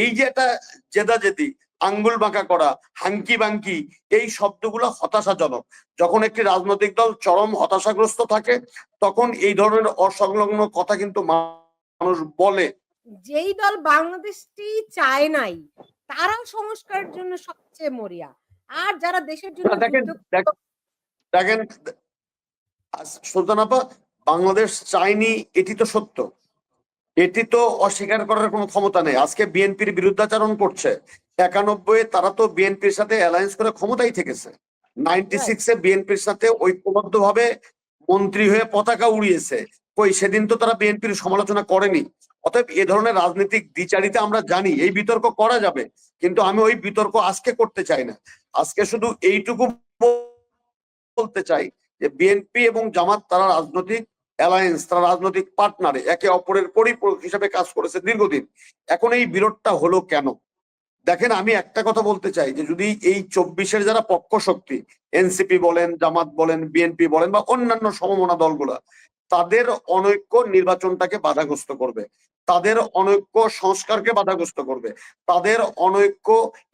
এই যে একটা জেদাজেদি আঙ্গুল বাঁকা করা হাঙ্কি বাঙ্কি এই শব্দগুলো হতাশাজনক। যখন একটি রাজনৈতিক দল চরম হতাশাগ্রস্ত থাকে তখন এই ধরনের অসংলগ্ন কথা কিন্তু মানুষ বলে। যেই দল বাংলাদেশটি চায় নাই তারাও সংস্কারের জন্য সবচেয়ে মরিয়া। আর যারা দেশের জন্য দেখেন দেখ- দেখেন আস- সুলতান আপা বাংলাদেশ চায়নি এটি তো সত্য। এটি তো অস্বীকার করার কোনো ক্ষমতা নেই। আজকে বিএনপির বিরুদ্ধাচরণ করছে। একানব্বই তারা তো বিএনপির সাথে অ্যালায়েন্স করে ক্ষমতাই থেকেছে। নাইনটি সিক্সে বিএনপির সাথে ঐক্যবদ্ধ ভাবে মন্ত্রী হয়ে পতাকা উড়িয়েছে। কই, সেদিন তো তারা বিএনপির সমালোচনা করেনি। অতএব এ ধরনের রাজনৈতিক দ্বিচারিতা আমরা জানি, এই বিতর্ক করা যাবে। কিন্তু আমি ওই বিতর্ক আজকে করতে চাই না। আজকে শুধু এইটুকু বলতে চাই যে বিএনপি এবং জামাত তারা রাজনৈতিক অ্যালায়েন্স তারা রাজনৈতিক পার্টনারে একে অপরের পরিপূরক হিসেবে কাজ করেছে দীর্ঘদিন। এখন এই বিরোধটা হলো কেন? দেখেন, আমি একটা কথা বলতে চাই যে, যদি এই চব্বিশের যারা পক্ষ শক্তি এনসিপি বলেন, জামাত বলেন বিএনপি বলেন বা অন্যান্য সমমনা দলগুলা, তাদের অনৈক্য নির্বাচনটাকে বাধাগ্রস্ত করবে। তাদের অনৈক্য সংস্কারকে বাধাগ্রস্ত করবে। তাদের অনৈক্য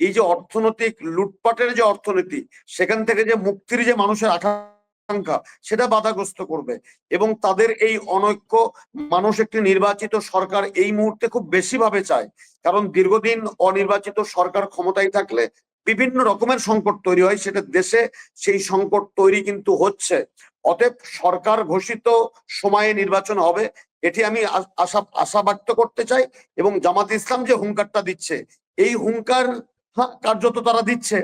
এই যে অর্থনৈতিক লুটপাটের যে অর্থনীতি, সেখান থেকে যে মুক্তির যে মানুষের আকাঙ্ক্ষা, সেটা বাধাগ্রস্ত করবে। এবং তাদের এই অনৈক্য মানুষ একটি নির্বাচিত সরকার এই মুহূর্তে খুব বেশি ভাবে চায়। কারণ দীর্ঘদিন অনির্বাচিত সরকার ক্ষমতায় থাকলে বিভিন্ন রকমের সংকট তৈরি হয়, সেটা দেশে সেই সংকট তৈরি কিন্তু হচ্ছে। অতএব সরকার ঘোষিত সময়ে নির্বাচন হবে, এটি আমি আশা আশা ব্যক্ত করতে চাই। এবং জামাত ইসলাম যে হুঙ্কারটা দিচ্ছে, এই হুঙ্কার হ্যাঁ, কার্যত তারা দিচ্ছে।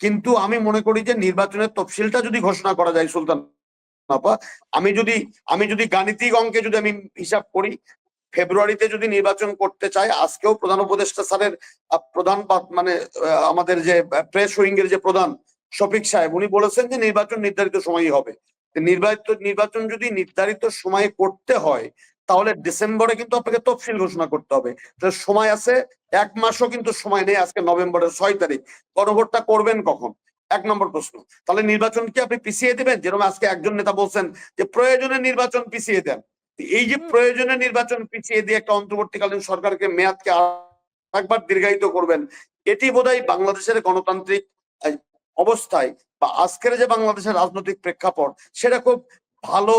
কিন্তু আমি মনে করি যে নির্বাচনের তফসিলটা যদি ঘোষণা করা যায় সুলতান আমি যদি আমি যদি গাণিতিক অঙ্কে যদি আমি হিসাব করি ফেব্রুয়ারিতে যদি নির্বাচন করতে চাই আজকেও প্রধান উপদেষ্টা স্যারের প্রধান মানে আমাদের যে প্রেস উইং এর যে প্রধান শফিক সাহেব উনি বলেছেন যে নির্বাচন নির্ধারিত সময়ই হবে। নির্বাচিত নির্বাচন যদি নির্ধারিত সময়ে করতে হয় তাহলে ডিসেম্বরে কিন্তু আপনাকে তফসিল ঘোষণা করতে হবে। সময় আছে এক মাসও কিন্তু সময় নেই আজকে নভেম্বরের ছয় তারিখ। গণভোটটা করবেন কখন? এক নম্বর প্রশ্ন। তাহলে নির্বাচন কি আপনি পিছিয়ে দেবেন? যেরকম আজকে একজন নেতা বলছেন যে প্রয়োজনে নির্বাচন পিছিয়ে দেন। এই যে প্রয়োজনে নির্বাচন পিছিয়ে দিয়ে একটা অন্তর্বর্তীকালীন সরকারকে মেয়াদকে একবার দীর্ঘায়িত করবেন এটি বোধহয় বাংলাদেশের গণতান্ত্রিক অবস্থায় বা আজকের যে বাংলাদেশের রাজনৈতিক প্রেক্ষাপট সেটা খুব ভালো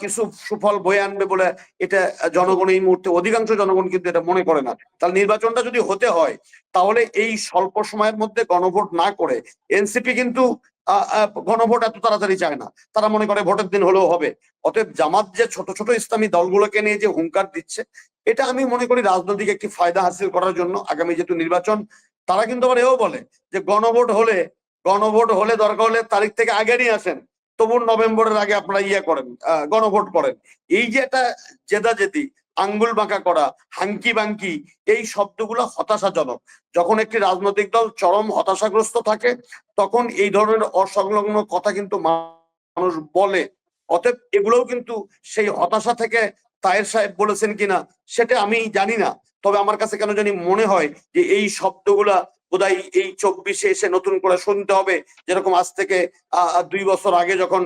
কিছু সুফল বয়ে আনবে বলে এটা জনগণ এই মুহূর্তে, অধিকাংশ জনগণ কিন্তু এটা মনে করে না। তাহলে নির্বাচনটা যদি হতে হয়, তাহলে এই স্বল্প সময়ের মধ্যে গণভোট না করে, এনসিপি কিন্তু গণভোট এত তাড়াতাড়ি চায় না। তারা মনে করে ভোটের দিন হলেও হবে। অতএব জামাত যে ছোট ছোট ইসলামী দলগুলোকে নিয়ে যে হুঙ্কার দিচ্ছে, এটা আমি মনে করি রাজনৈতিক একটি ফায়দা হাসিল করার জন্য আগামী যেহেতু নির্বাচন, তারা কিন্তু আবার এও বলে যে গণভোট হলে গণভোট হলে দরকার হলে তারিখ থেকে আগে নিয়ে আসেন। তবু নভেম্বরের আগে আপনারা ইয়ে করেন গণভোট করেন। এই যে একটা জেদাজেদি, আঙ্গুল বাঁকা করা, হাঙ্কি বাঙ্কি, এই শব্দগুলো হতাশাজনক। যখন একটি রাজনৈতিক দল চরম হতাশাগ্রস্ত থাকে, তখন এই ধরনের অসংলগ্ন কথা কিন্তু মানুষ বলে। অতএব এগুলোও কিন্তু সেই হতাশা থেকে তায়ের সাহেব বলেছেন কিনা, সেটা আমি জানি না। তবে আমার কাছে কেন জানি মনে হয় যে এই শব্দগুলা বোধহয় এই চব্বিশে এসে নতুন করে শুনতে হবে। যেরকম আজ থেকে দুই বছর আগে যখন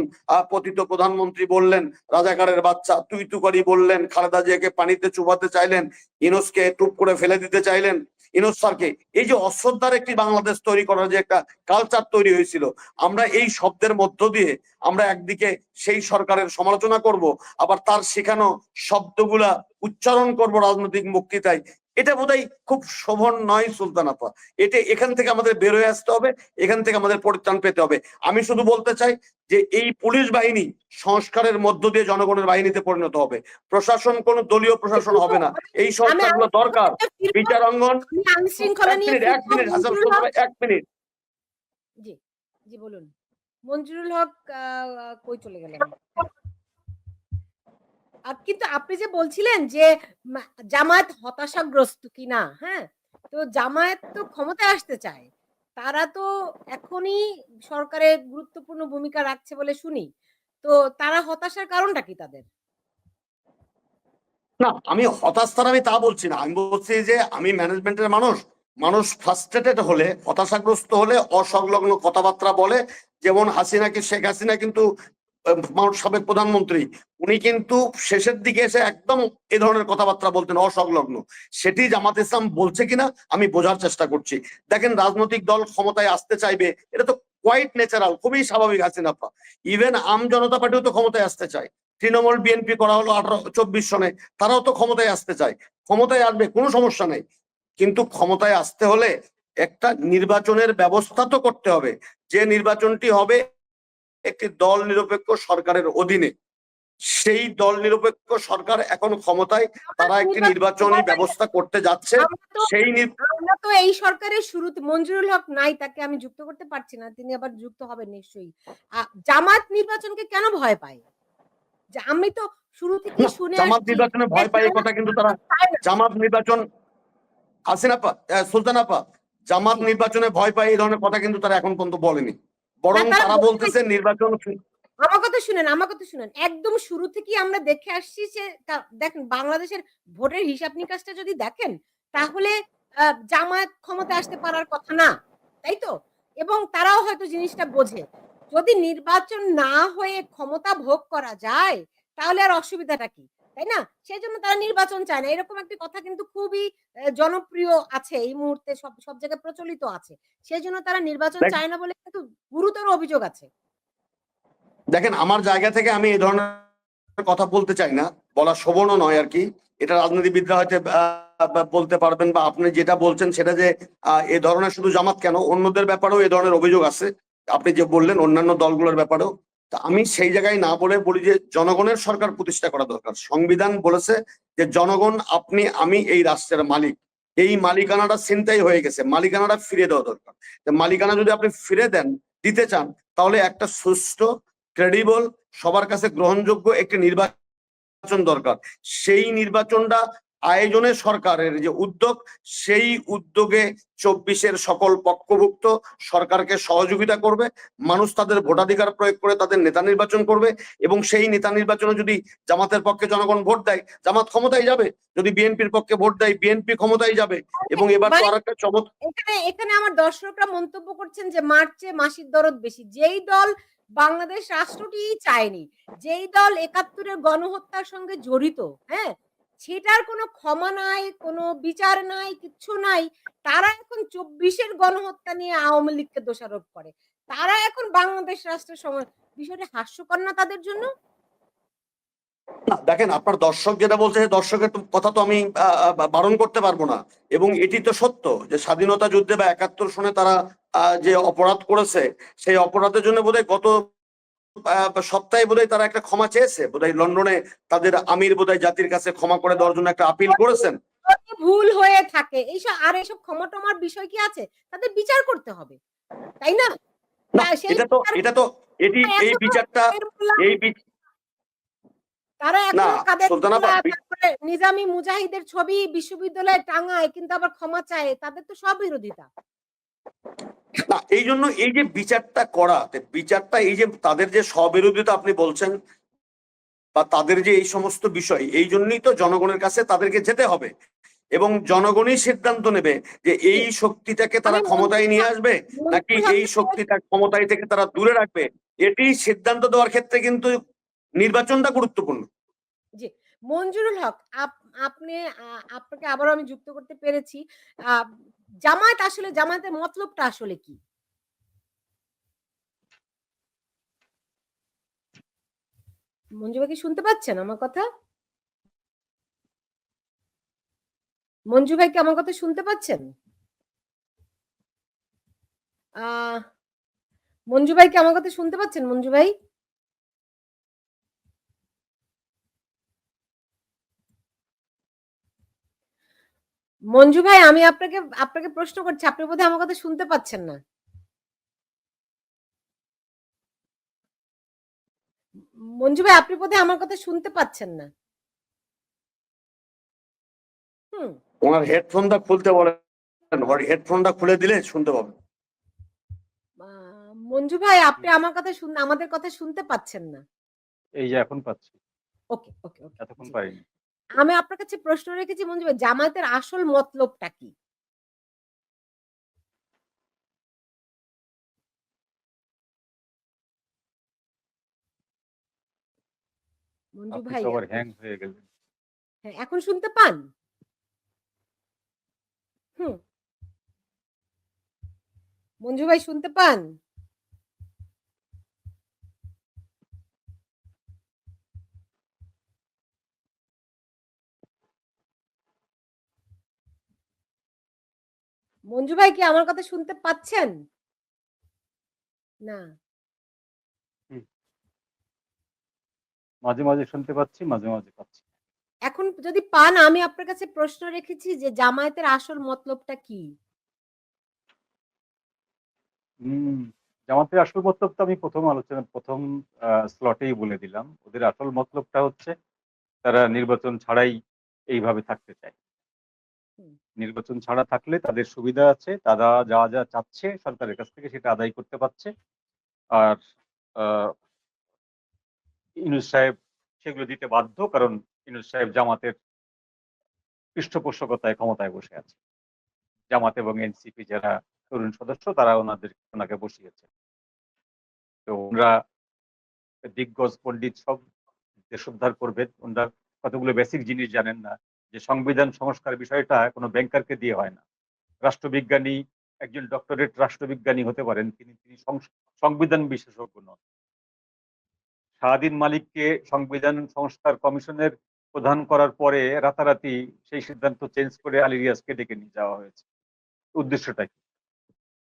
পতিত প্রধানমন্ত্রী বললেন, রাজাকারের বাচ্চা তুই তু করি বললেন, খালেদা জিয়াকে পানিতে চুবাতে চাইলেন ইনোসকে টুপ করে ফেলে দিতে চাইলেন। ইনোস স্যারকে, এই যে অশ্রদ্ধার একটি বাংলাদেশ তৈরি করার যে একটা কালচার তৈরি হয়েছিল, আমরা এই শব্দের মধ্য দিয়ে আমরা একদিকে সেই সরকারের সমালোচনা করব, আবার তার শেখানো শব্দগুলা উচ্চারণ করব রাজনৈতিক বক্তৃতায় এটা বোধহয় খুব শোভন নয় সুলতান আপা। এটা এখান থেকে আমাদের বেরোয় আসতে হবে এখান থেকে আমাদের পরিত্রাণ পেতে হবে। আমি শুধু বলতে চাই যে এই পুলিশ বাহিনী সংস্কারের মধ্য দিয়ে জনগণের বাহিনীতে পরিণত হবে। প্রশাসন কোন দলীয় প্রশাসন হবে না। এই সংস্কারগুলো দরকার। বিচার অঙ্গন এক মিনিট এক মিনিট হাসান এক জি জি বলুন। মঞ্জুরুল হক কই চলে গেলেন? কিন্তু আপনি যে বলছিলেন যে জামায়াত হতাশাগ্রস্ত কিনা হ্যাঁ? তো জামায়াত তো ক্ষমতায় আসতে চায়। তারা তো এখনই সরকারের গুরুত্বপূর্ণ ভূমিকা রাখছে বলে শুনি। তো তারা হতাশার কারণটা কি তাদের? না, আমি হতাশ তার আমি তা বলছি না। আমি বলছি যে, আমি ম্যানেজমেন্টের মানুষ। মানুষ ফ্রাস্ট্রেটেড হলে, হতাশাগ্রস্ত হলে, অসংলগ্ন কথাবার্তা বলে, যেমন হাসিনা হাসিনাকে, শেখ হাসিনা কিন্তু সাবেক প্রধানমন্ত্রী, উনি কিন্তু শেষের দিকে এসে একদম এ ধরনের কথাবার্তা বলতেন, অসংলগ্ন। সেটি জামাত ইসলাম বলছে কিনা আমি বোঝার চেষ্টা করছি। দেখেন, রাজনৈতিক দল ক্ষমতায় আসতে চাইবে, এটা তো কোয়াইট ন্যাচারাল খুবই স্বাভাবিক হাসিনাপা ইভেন আম জনতা পার্টিও তো ক্ষমতায় আসতে চায়। তৃণমূল বিএনপি করা হলো আঠারো, চব্বিশ সনে, তারাও তো ক্ষমতায় আসতে চায়। ক্ষমতায় আসবে, কোনো সমস্যা নেই। কিন্তু ক্ষমতায় আসতে হলে একটা নির্বাচনের ব্যবস্থা তো করতে হবে। যে নির্বাচনটি হবে একটি দল নিরপেক্ষ সরকারের অধীনে। সেই দল নিরপেক্ষ সরকার এখন ক্ষমতায় তারা একটি নির্বাচনী ব্যবস্থা করতে যাচ্ছে। সেই আমরা তো এই সরকারের শুরুতে মঞ্জুরুল হক নাই তাকে আমি যুক্ত করতে পারছি না তিনি আবার যুক্ত হবেন নিশ্চয়ই। জামাত নির্বাচনকে কেন ভয় পায়? আমি তো শুরু থেকে শুনে জামাত নির্বাচনে ভয় পায় এই কথা কিন্তু তারা। জামাত নির্বাচন হাসিনাপা সুলতানাপা জামাত নির্বাচনে ভয় পায় এই ধরনের কথা কিন্তু তারা এখন পর্যন্ত বলেনি। বরং তারা তারা বলতে বলতেছে নির্বাচন আমার কথা শুনেন আমার কথা শুনেন। একদম শুরু থেকেই আমরা দেখে আসছি যে দেখেন বাংলাদেশের ভোটের হিসাব নিকাশটা যদি দেখেন তাহলে জামায়াত ক্ষমতা আসতে পারার কথা না তাই তো? এবং তারাও হয়তো জিনিসটা বোঝে। যদি নির্বাচন না হয়ে ক্ষমতা ভোগ করা যায় তাহলে আর অসুবিধাটা কি? তাই না? সেই জন্য তারা নির্বাচন চায় না। এরকম একটি কথা কিন্তু খুবই জনপ্রিয় আছে এই মুহূর্তে সব সব জায়গায় প্রচলিত আছে। সেই জন্য তারা নির্বাচন চায় না বলে কিন্তু গুরুতর অভিযোগ আছে। দেখেন আমার জায়গা থেকে আমি এই ধরনের কথা বলতে চাই না। বলা শোভনও নয় আর কি। এটা রাজনীতিবিদরা হয়তো আহ, বলতে পারবেন বা আপনি যেটা বলছেন সেটা যে এ ধরনের শুধু জামাত কেন? অন্যদের ব্যাপারেও এ ধরনের অভিযোগ আছে। আপনি যে বললেন অন্যান্য দলগুলোর ব্যাপারেও। তা আমি সেই জায়গায় না বলে বলি যে জনগণের সরকার প্রতিষ্ঠা করা দরকার। সংবিধান বলেছে যে জনগণ, আপনি, আমি এই রাষ্ট্রের মালিক। এই মালিকানাটা চিন্তাই হয়ে গেছে, মালিকানাটা ফিরে দেওয়া দরকার। মালিকানা যদি আপনি ফিরে দেন, দিতে চান, তাহলে একটা সুষ্ঠু ক্রেডিবল সবার কাছে গ্রহণযোগ্য একটি নির্বাচন দরকার। সেই নির্বাচনটা আয়োজনে সরকারের যে উদ্যোগ সেই উদ্যোগে চব্বিশের সকল পক্ষভুক্ত সরকারকে সহযোগিতা করবে মানুষ তাদের ভোটাধিকার প্রয়োগ করে তাদের নেতা নির্বাচন করবে এবং সেই নেতা নির্বাচনে যদি জামাতের পক্ষে জনগণ ভোট দেয় জামাত ক্ষমতায় যাবে যদি বিএনপির পক্ষে ভোট দেয় বিএনপি ক্ষমতায় যাবে এবং এবার তো আর একটা চমৎ এখানে এখানে আমার দর্শকরা মন্তব্য করছেন যে মার্চে মাসির দরদ বেশি। যেই দল বাংলাদেশ রাষ্ট্রটি চায়নি যেই দল একাত্তরের গণহত্যার সঙ্গে জড়িত হ্যাঁ সেটার কোনো ক্ষমা নাই, কোনো বিচার নাই, কিচ্ছু নাই। তারা এখন চব্বিশের গণহত্যা নিয়ে আওয়ামী লীগকে দোষারোপ করে। তারা এখন বাংলাদেশ রাষ্ট্রের সময় বিষয়টা হাস্যকর না তাদের জন্য? দেখেন, আপনার দর্শক যেটা বলছে দর্শকের কথা তো আমি বারণ করতে পারব না। এবং এটি তো সত্য যে স্বাধীনতা যুদ্ধে বা একাত্তর সনে তারা যে অপরাধ করেছে, সেই অপরাধের জন্য বোধহয় গত সপ্তাহে বোধহয় তারা একটা ক্ষমা চেয়েছে। বোধহয় লন্ডনে তাদের আমির বোধহয় জাতির কাছে ক্ষমা করে দেওয়ার জন্য একটা আপিল করেছেন। ভুল হয়ে থাকে এইসব আর ক্ষমা টমার বিষয় কি আছে? তাদের বিচার করতে হবে তাই না? হ্যাঁ, এটা তো এটা তো এটি এই বিচারটা এই তারা এখন নিজামী মুজাহিদের ছবি বিশ্ববিদ্যালয়ে টাঙায় কিন্তু আবার ক্ষমা চায় তাদের তো সব বিরোধিতা। না এই জন্য এই যে বিচারটা করা বিচারটা এই যে তাদের যে স্ববিরোধিতা আপনি বলছেন বা তাদের যে এই সমস্ত বিষয় এই জন্যই তো জনগণের কাছে তাদেরকে যেতে হবে। এবং জনগণই সিদ্ধান্ত নেবে যে এই শক্তিটাকে তারা ক্ষমতায় নিয়ে আসবে নাকি এই শক্তিটা ক্ষমতায় থেকে তারা দূরে রাখবে। এটি সিদ্ধান্ত দেওয়ার ক্ষেত্রে কিন্তু নির্বাচনটা গুরুত্বপূর্ণ। মঞ্জুরুল হক আপনি আপনাকে আবারও আমি যুক্ত করতে পেরেছি। আহ, জামায়াত আসলে, জামায়াতের মতলবটা আসলে কি? মঞ্জু ভাই কি শুনতে পাচ্ছেন আমার কথা? মঞ্জু ভাই কি আমার কথা শুনতে পাচ্ছেন? মঞ্জু ভাই কি আমার কথা শুনতে পাচ্ছেন, মঞ্জু ভাই? মঞ্জু ভাই আমি আপনাকে আপনাকে প্রশ্ন করছি। আপনি বোধহয় আমার কথা শুনতে পাচ্ছেন না। মঞ্জু ভাই আপনি বোধহয় আমার কথা শুনতে পাচ্ছেন না। হুম। ওনার হেডফোনটা খুলতে বলেন হেডফোনটা খুলে দিলে শুনতে পাবেন মঞ্জু ভাই আপনি আমার কথা শুন আমাদের কথা শুনতে পাচ্ছেন না। এই যে এখন পাচ্ছি। ওকে ওকে ওকে। এতক্ষণ জি। আমি আপনার কাছে প্রশ্ন রেখেছি মঞ্জু ভাই জামায়াতের আসল মতলবটা কি? মঞ্জু ভাই এখন- হ্যাং হয়ে গেলেন। হ্যাঁ এখন শুনতে পান? হুম। মঞ্জু ভাই শুনতে পান? মঞ্জু ভাই কি আমার কথা শুনতে পাচ্ছেন? না। মাঝে মাঝে শুনতে পাচ্ছি মাঝে মাঝে পাচ্ছি। এখন যদি পান আমি আপনার কাছে প্রশ্ন রেখেছি যে জামায়াতের আসল মতলবটা কি? হুম জামাতের আসল মতলব তো আমি প্রথম আলোচনা প্রথম স্লটেই বলে দিলাম। ওদের আসল মতলবটা হচ্ছে তারা নির্বাচন ছাড়াই এইভাবে থাকতে চায়। নির্বাচন ছাড়া থাকলে তাদের সুবিধা আছে, তারা যা যা চাচ্ছে সরকারের কাছ থেকে সেটা আদায় করতে পারছে। আর ইউনুস সাহেব সেগুলো দিতে বাধ্য কারণ ইনুজ সাহেব জামাতের পৃষ্ঠপোষকতায় ক্ষমতায় বসে আছে। জামাত এবং এনসিপি যারা তরুণ সদস্য তারা ওনাদের, ওনাকে বসিয়েছে। তো ওনারা দিগ্গজ পণ্ডিত সব দেশোদ্ধার করবেন ওনারা কতগুলো বেসিক জিনিস জানেন না। যে সংবিধান সংস্কার বিষয়টা কোনো ব্যাংকারকে দিয়ে হয় না। রাষ্ট্রবিজ্ঞানী, একজন ডক্টরেট রাষ্ট্রবিজ্ঞানী হতে পারেন, তিনি তিনি সংবিধান বিশেষজ্ঞ নন। শাহাদিন মালিককে সংবিধান সংস্কার কমিশনের প্রধান করার পরে রাতারাতি সেই সিদ্ধান্ত চেঞ্জ করে আলী রিয়াজকে ডেকে নিয়ে যাওয়া হয়েছে। উদ্দেশ্যটা কি?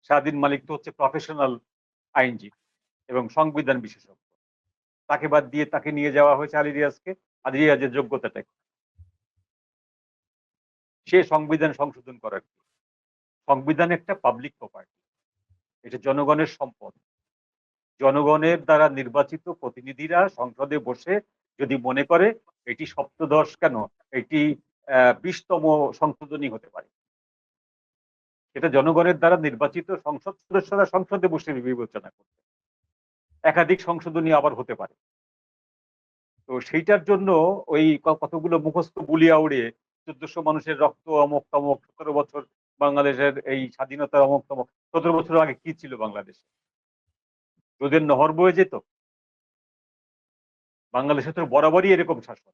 শাহাদিন মালিক তো হচ্ছে প্রফেশনাল আইনজীবী এবং সংবিধান বিশেষজ্ঞ। তাকে বাদ দিয়ে তাকে নিয়ে যাওয়া হয়েছে আলী রিয়াজকে আলী রিয়াজের যোগ্যতাটা কি? সে সংবিধান সংশোধন করার কি সংবিধান একটা পাবলিক প্রপার্টি এটা জনগণের সম্পদ। জনগণের দ্বারা নির্বাচিত প্রতিনিধিরা সংসদে বসে যদি মনে করে, এটি সপ্তদশ কেন? এটি বিশতম সংশোধনী হতে পারে। এটা জনগণের দ্বারা নির্বাচিত সংসদ সদস্যরা সংসদে বসে বিবেচনা করবে। একাধিক সংশোধনী আবার হতে পারে। তো সেইটার জন্য ওই কতগুলো মুখস্থ বুলিয়া উড়ে চোদ্দশো মানুষের রক্ত অমক তমক, সতেরো বছর বাংলাদেশের এই স্বাধীনতার অমক তমক। সতেরো বছর আগে কি ছিল বাংলাদেশে? রোদের নহর বয়ে যেত? বাংলাদেশে তো বরাবরই এরকম শাসন।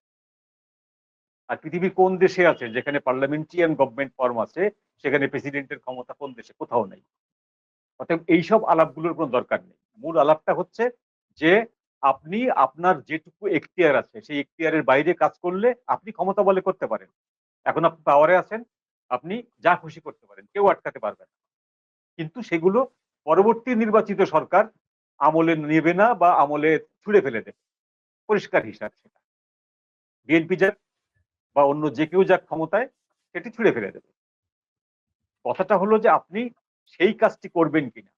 আর পৃথিবীর কোন দেশে আছে যেখানে পার্লামেন্টারিয়ান গভর্নমেন্ট ফর্ম আছে, সেখানে প্রেসিডেন্টের ক্ষমতা কোন দেশে? কোথাও নেই। অতএব এইসব আলাপগুলোর কোনো দরকার নেই। মূল আলাপটা হচ্ছে যে আপনি আপনার যেটুকু এখতিয়ার আছে, সেই এখতিয়ারের বাইরে কাজ করলে আপনি ক্ষমতা বলে করতে পারেন। এখন আপনি পাওয়ারে আছেন, আপনি যা খুশি করতে পারেন, কেউ আটকাতে পারবে না। কিন্তু সেগুলো পরবর্তী নির্বাচিত সরকার আমলে নেবে না বা আমলে ছুড়ে ফেলে দেবে। পরিষ্কার হিসাব সেটা। বিএনপি যাক বা অন্য যে কেউ যাক ক্ষমতায়, সেটি ছুড়ে ফেলে দেবে। কথাটা হলো যে আপনি সেই কাজটি করবেন কিনা।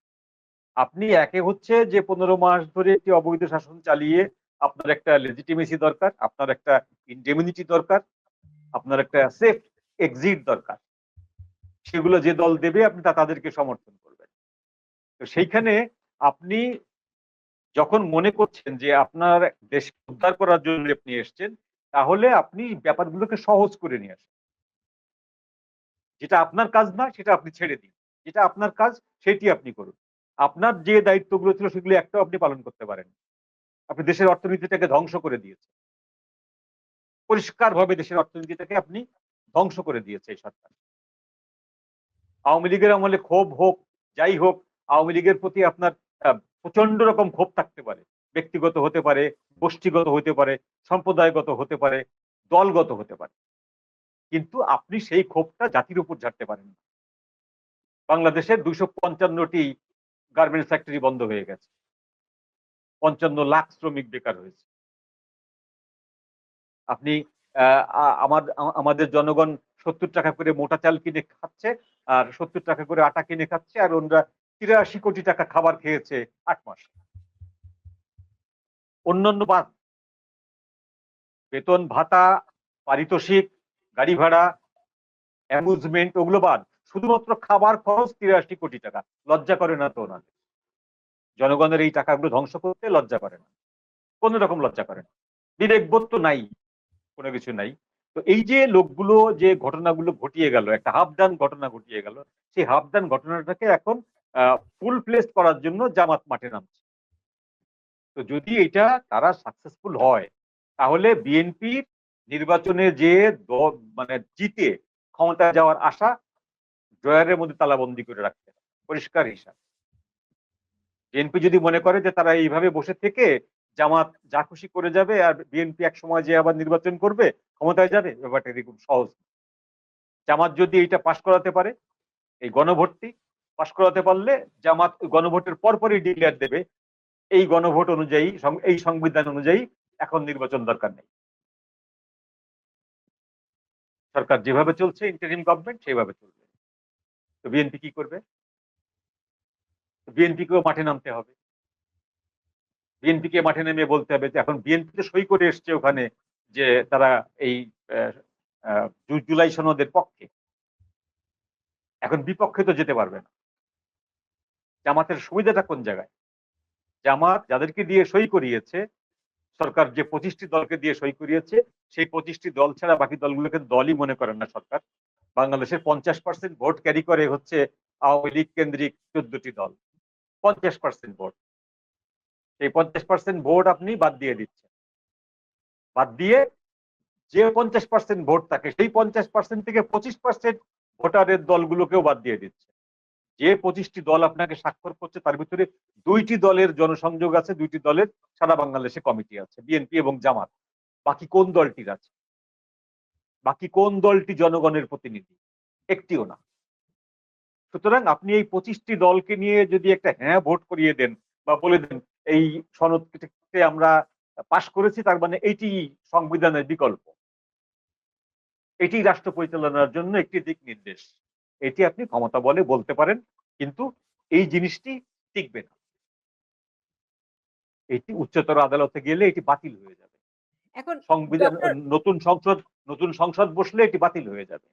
আপনি একে হচ্ছে যে পনেরো মাস ধরে একটি অবৈধ শাসন চালিয়ে আপনার একটা লেজিটিমেসি দরকার, আপনার একটা ইন্ডেমিনিটি দরকার আপনার একটা সেফ এক্সিট দরকার। সেগুলো যে দল দেবে, আপনি তা তাদেরকে সমর্থন করবেন। তো সেইখানে আপনি যখন মনে করছেন যে আপনার দেশ উদ্ধার করার জন্য আপনি এসছেন, তাহলে আপনি ব্যাপারগুলোকে সহজ করে নিয়ে আসেন। যেটা আপনার কাজ না সেটা আপনি ছেড়ে দিন। যেটা আপনার কাজ, সেটি আপনি করুন। আপনার যে দায়িত্বগুলো ছিল, সেগুলো একটাও আপনি পালন করতে পারেন আপনি দেশের অর্থনীতিটাকে ধ্বংস করে দিয়েছে পরিষ্কারভাবে দেশের অর্থনীতিটাকে আপনি ধ্বংস করে দিয়েছে এই সরকার। আওয়ামী লীগের আমলে ক্ষোভ হোক, যাই হোক, আওয়ামী লীগের প্রতি আপনার প্রচণ্ড রকম ক্ষোভ থাকতে পারে। ব্যক্তিগত হতে পারে, গোষ্ঠীগত হতে পারে, সম্প্রদায়গত হতে পারে, দলগত হতে পারে। কিন্তু আপনি সেই ক্ষোভটা জাতির উপর ঝাড়তে পারেন না। বাংলাদেশের দুইশো পঞ্চান্নটি গার্মেন্টস ফ্যাক্টরি বন্ধ হয়ে গেছে। পঞ্চান্ন লাখ শ্রমিক বেকার হয়েছে। আপনি আমার, আমাদের জনগণ সত্তর টাকা করে মোটা চাল কিনে খাচ্ছে আর সত্তর টাকা করে আটা কিনে খাচ্ছে আর ওনারা তিরাশি কোটি টাকা খাবার খেয়েছে আট মাস। অন্যান্য বাদ, বেতন, ভাতা, পারিতোষিক, গাড়ি ভাড়া অ্যামুজমেন্ট ওগুলো বাদ। শুধুমাত্র খাবার খরচ তিরাশি কোটি টাকা, লজ্জা করে না তো ওনাদের। জনগণের এই টাকাগুলো ধ্বংস করতে লজ্জা করে না। কোন রকম লজ্জা করে না। বিবেকবোধ তো নাই। কোনো কিছু নাই। তো এই যে লোকগুলো যে ঘটনাগুলো ঘটিয়ে গেল, একটা হাফ ডান ঘটনা ঘটিয়ে গেল, সেই হাফ ডান ঘটনাটাকে এখন ফুল প্লেস করার জন্য জামাত মাঠে নামছে। তো যদি এটা তারা সাকসেসফুল হয়, তাহলে বিএনপির নির্বাচনে যে মানে জিতে ক্ষমতায় যাওয়ার আশা ড্রয়ারের মধ্যে তালাবন্দি করে রাখতে পরিষ্কার হিসাব। বিএনপি যদি মনে করে যে তারা এইভাবে বসে থেকে জামাত যা খুশি করে যাবে আর বিএনপি এক সময় যে আবার নির্বাচন করবে, ক্ষমতায় যাবে, ব্যাপারটা এরকম সহজ জামাত যদি এইটা পাশ করাতে পারে, এই গণভোটটি পাশ করাতে পারলে জামাত গণভোটের পরপরই ডিক্লেয়ার দেবে। এই গণভোট অনুযায়ী এই সংবিধান অনুযায়ী এখন নির্বাচন দরকার নেই। সরকার যেভাবে চলছে ইন্টারিম গভর্নমেন্ট সেইভাবে চলবে। তো বিএনপি কি করবে? বিএনপিকেও মাঠে নামতে হবে। বিএনপিকে মাঠে নেমে বলতে হবে যে, এখন বিএনপি তো সই করে এসছে ওখানে যে তারা এই জুলাই সনদের পক্ষে। এখন বিপক্ষে তো যেতে পারবে না। জামাতের সুবিধাটা কোন জায়গায়? জামাত যাদেরকে দিয়ে সই করিয়েছে, সরকার যে পঁচিশটি দলকে দিয়ে সই করিয়েছে, সেই পঁচিশটি দল ছাড়া বাকি দলগুলোকে দলই মনে করেন না সরকার। বাংলাদেশের পঞ্চাশ পার্সেন্ট ভোট ক্যারি করে হচ্ছে আওয়ামী লীগ কেন্দ্রিক চোদ্দটি দল। পঞ্চাশ পার্সেন্ট ভোট। সেই পঞ্চাশ পার্সেন্ট ভোট আপনি বাদ দিয়ে দিচ্ছেন। বাদ দিয়ে যে পঞ্চাশ পার্সেন্ট ভোট থাকে, সেই পঞ্চাশ পার্সেন্ট থেকে পঁচিশ পার্সেন্ট ভোটারের দলগুলোকেও বাদ দিয়ে দিচ্ছে। যে পঁচিশটি দল আপনাকে স্বাক্ষর করছে, তার ভিতরে দুইটি দলের জনসংযোগ আছে, দুইটি দলের সারা বাংলাদেশে কমিটি আছে, বিএনপি এবং জামাত। বাকি কোন দলটির আছে? বাকি কোন দলটি জনগণের প্রতিনিধি? একটিও না। সুতরাং আপনি এই পঁচিশটি দলকে নিয়ে যদি একটা হ্যাঁ ভোট করিয়ে দেন বা বলে দেন এই সনদকে আমরা পাশ করেছি তার মানে এইটি সংবিধানের বিকল্প। এটি রাষ্ট্র পরিচালনার জন্য একটি দিক নির্দেশ। এটি আপনি ক্ষমতা বলে বলতে পারেন কিন্তু এই জিনিসটি টিকবে না। এটি উচ্চতর আদালতে গেলে এটি বাতিল হয়ে যাবে। এখন সংবিধান নতুন সংসদ নতুন সংসদ বসলে এটি বাতিল হয়ে যাবে।